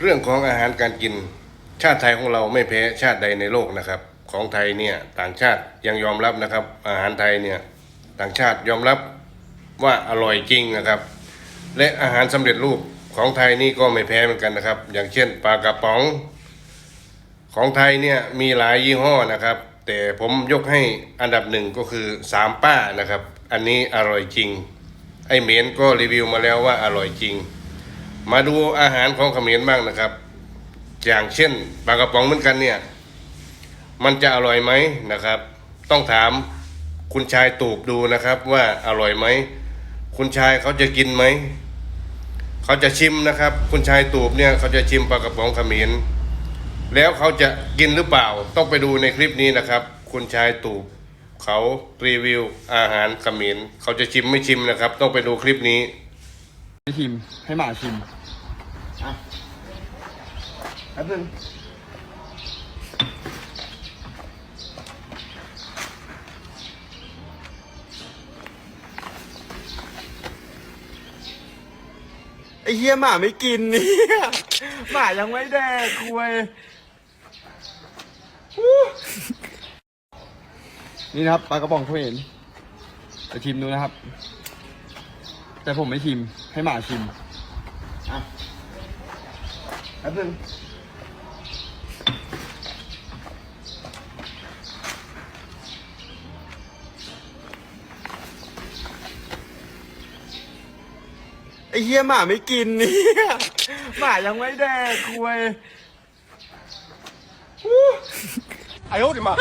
เรื่องของอาหารการกิน ชาติไทยของเราไม่แพ้ชาติใดในโลกนะครับ ของไทยเนี่ยต่างชาติยังยอมรับนะครับ อาหารไทยเนี่ยต่างชาติยอมรับว่าอร่อยจริงนะครับ และอาหารสำเร็จรูปของไทยนี่ก็ไม่แพ้เหมือนกันนะครับ อย่างเช่นปลากระป๋อง ของไทยเนี่ยมีหลายยี่ห้อนะครับ แต่ผมยกให้อันดับหนึ่งก็คือสามป้านะครับ อันนี้อร่อยจริง ไอเหมนก็รีวิวมาแล้วว่าอร่อยจริง มาดูอาหารของเขมรบ้างนะครับ อย่างเช่นปลากระป๋องเหมือนกันเนี่ย มันจะอร่อยไหมนะครับ ต้องถามคุณชายตูบดูนะครับ ว่าอร่อยไหม คุณชายเขาจะกินไหม เขาจะชิมนะครับ คุณชายตูบเนี่ยเขาจะชิมปลากระป๋องเขมรแล้วเขาจะกินหรือเปล่า ต้องไปดูในคลิปนี้นะครับ คุณชายตูบเขารีวิวอาหารเขมรเขาจะชิมไม่ชิมนะครับ ต้องไปดูคลิปนี้ ให้ชิมให้หมาชิมอะแป๊บนึงไอ้เหี้ยหมาไม่กินเนี่ยหมายังไม่แดกคุยนี่นะครับปลากระป๋องเขาเห็นจะชิมดูนะครับ แต่ผมไม่ชิม ให้หมาชิม อะแป๊บนึงไอ้เหี้ยหมาไม่กินนี่หมายังไม่แดกคุยไอ้โอ๊ตมา